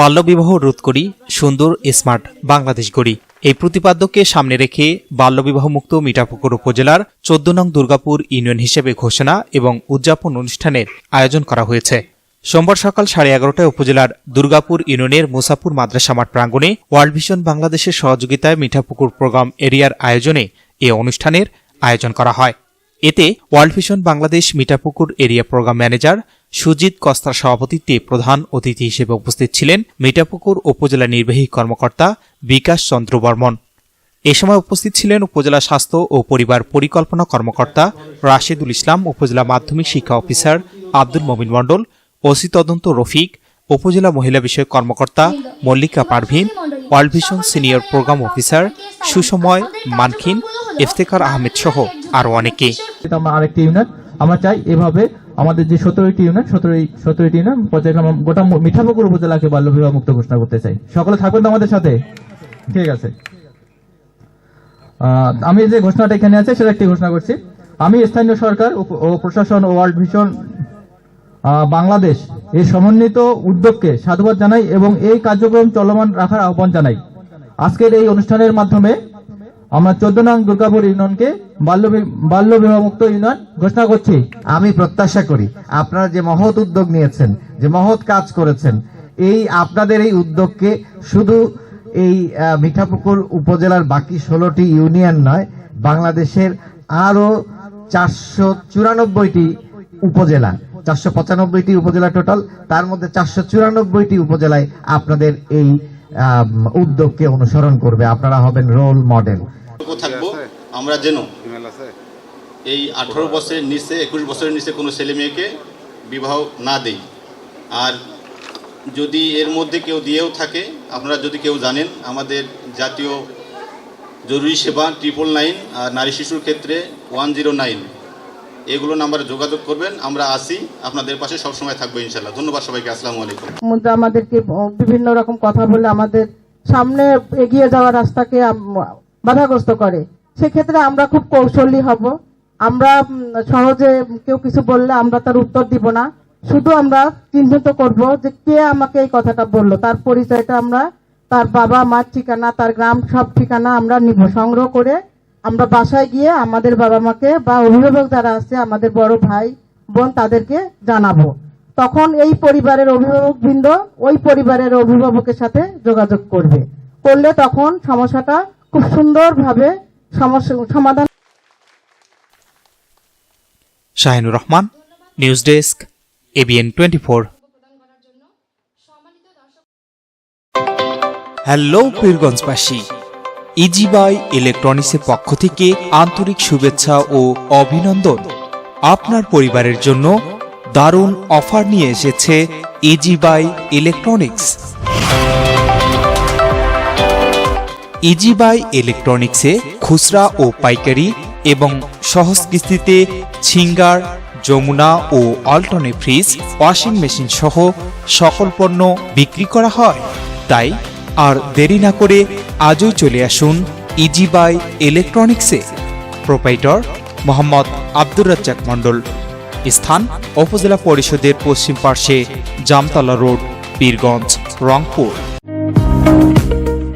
বাল্যবিবাহ রোধ করি, সুন্দর, স্মার্ট বাংলাদেশ গড়ি। এই প্রতিপাদ্যকে সামনে রেখে বাল্যবিবাহ মুক্ত মিঠাপুকুর উপজেলার চোদ্দ নং দুর্গাপুর ইউনিয়ন হিসেবে ঘোষণা এবং উদযাপন অনুষ্ঠানের আয়োজন করা হয়েছে। সোমবার সকাল সাড়ে এগারোটায় উপজেলার দুর্গাপুর ইউনিয়নের মুসাপুর মাদ্রাসা মাঠ প্রাঙ্গণে ওয়ার্ল্ড ভিশন বাংলাদেশের সহযোগিতায় মিঠাপুকুর প্রোগ্রাম এরিয়ার আয়োজনে এ অনুষ্ঠানের আয়োজন করা হয়। এতে World Vision Bangladesh Mithapukur area programme manager Sujit কস্তার সভাপতিত্বে প্রধান অতিথি হিসেবে উপস্থিত ছিলেন মিঠাপুকুর উপজেলা নির্বাহী কর্মকর্তা বিকাশ চন্দ্র বর্মন এ সময় উপস্থিত ছিলেন উপজেলা স্বাস্থ্য ও পরিবার পরিকল্পনা কর্মকর্তা রাশেদুল ইসলাম, উপজেলা মাধ্যমিক শিক্ষা অফিসার আব্দুল মমিন মণ্ডল, ওসি তদন্ত রফিক, উপজেলা মহিলা বিষয়ক কর্মকর্তা Mallika Parvin, World Vision senior programme officer Susomoy Mankhin, Iftekhar Ahmed সহ আরও অনেকে। আরেকটি ইউনিট। আমরা চাই এভাবে আমাদের যে সতেরোটি ইউনিট সতেরোই, সতেরোটি ইউনিট পর্যায়ক্রমে গোটা মিঠাপুকুর উপজেলাকে বাল্য বিবাহ মুক্ত ঘোষণা করতে চাই। সকলে থাকবেন আমাদের সাথে? ঠিক আছে। আমি যে ঘোষণাটা এখানে আছে, সেটা একটি ঘোষণা করছি। আমি স্থানীয় সরকার ও প্রশাসন ওয়ার্ল্ড ভিশন বাংলাদেশ এই সমন্বিত উদ্যোগকে সাধুবাদ জানাই এবং এই কার্যক্রম চলমান রাখার আহ্বান জানাই। আজকের এই অনুষ্ঠানের মাধ্যমে আমরা চোদ্দ নং দুর্গাপুর ইউনিয়নকে বাল্য বি- বাল্য বিবাহ মুক্ত ইউনিয়ন ঘোষণা করছি। আমি প্রত্যাশা করি আপনারা যে মহৎ উদ্যোগ নিয়েছেন, যে মহৎ কাজ করেছেন, এই আপনাদের এই উদ্যোগকে শুধু এই মিঠাপুকুর উপজেলার বাকি ষোলোটি ইউনিয়ন নয়, বাংলাদেশের আরও চারশো চুরানব্বইটি উপজেলা, চারশো পঁচানব্বইটি উপজেলা টোটাল, তার মধ্যে চারশো চুরানব্বইটি উপজেলায় আপনাদের এই উদ্যোগকে অনুসরণ করবে। আপনারা হবেন রোল মডেল। থাকব আমরা যেন এই আঠারো বছরের নিচে একুশ বছরের নিচে কোনো ছেলে মেয়েকে বিবাহ না দেই। আর যদি এর মধ্যে কেউ দিয়েও থাকে আপনারা যদি কেউ জানেন আমাদের জাতীয় জরুরি সেবা ট্রিপল নাইন আর নারী শিশুর ক্ষেত্রে ওয়ান জিরো নাইন এগুলো নাম্বারে যোগাযোগ করবেন আমরা আসি আপনাদের পাশে সবসময় থাকব ইনশাল্লাহ ধন্যবাদ সবাইকে আসসালামু আলাইকুম। আমাদেরকে বিভিন্ন রকম কথা বলে আমাদের সামনে এগিয়ে যাওয়ার রাস্তাকে বাধাগ্রস্ত করে। সেক্ষেত্রে আমরা খুব কৌশলী হব। আমরা সহজে কেউ কিছু বললে আমরা তার উত্তর দিব না। শুধু আমরা চিহ্নিত করব যে কে আমাকে এই কথাটা বলল। তার পরিচয়টা আমরা, তার বাবা, মার ঠিকানা, তার গ্রাম, সব ঠিকানা আমরা নিব। সংগ্রহ করে আমরা বাসায় গিয়ে আমাদের বাবা মাকে বা অভিভাবক যারা আছে, আমাদের বড় ভাই, বোন তাদেরকে জানাব। তখন এই পরিবারের অভিভাবক বৃন্দ ওই পরিবারের অভিভাবকের সাথে যোগাযোগ করবে। করলে তখন সমস্যাটা খুব সুন্দরভাবে সমস্যা সমাধান Shahinur Rahman, news desk, ABN twenty four. Hello পীরগঞ্জবাসী EasyBuy ইলেকট্রনিক্সের পক্ষ থেকে আন্তরিক শুভেচ্ছা ও অভিনন্দন। আপনার পরিবারের জন্য দারুণ অফার নিয়ে এসেছে ইজিবাই ইলেকট্রনিক্স। ইজি বাই ইলেকট্রনিক্সে খুচরা ও পাইকারি এবং সহজ কিস্তিতে ছিঙ্গার, যমুনা ও অল্টনে ফ্রিজ, ওয়াশিং মেশিন সহ সকল পণ্য বিক্রি করা হয়। তাই আর দেরি না করে আজই চলে আসুন ইজি বাই ইলেকট্রনিক্সে। প্রোপাইটর মোহাম্মদ আব্দুর রাজ্জাক মণ্ডল। স্থান উপজেলা পরিষদের পশ্চিম পার্শ্বে জামতলা রোড, পীরগঞ্জ, রংপুর।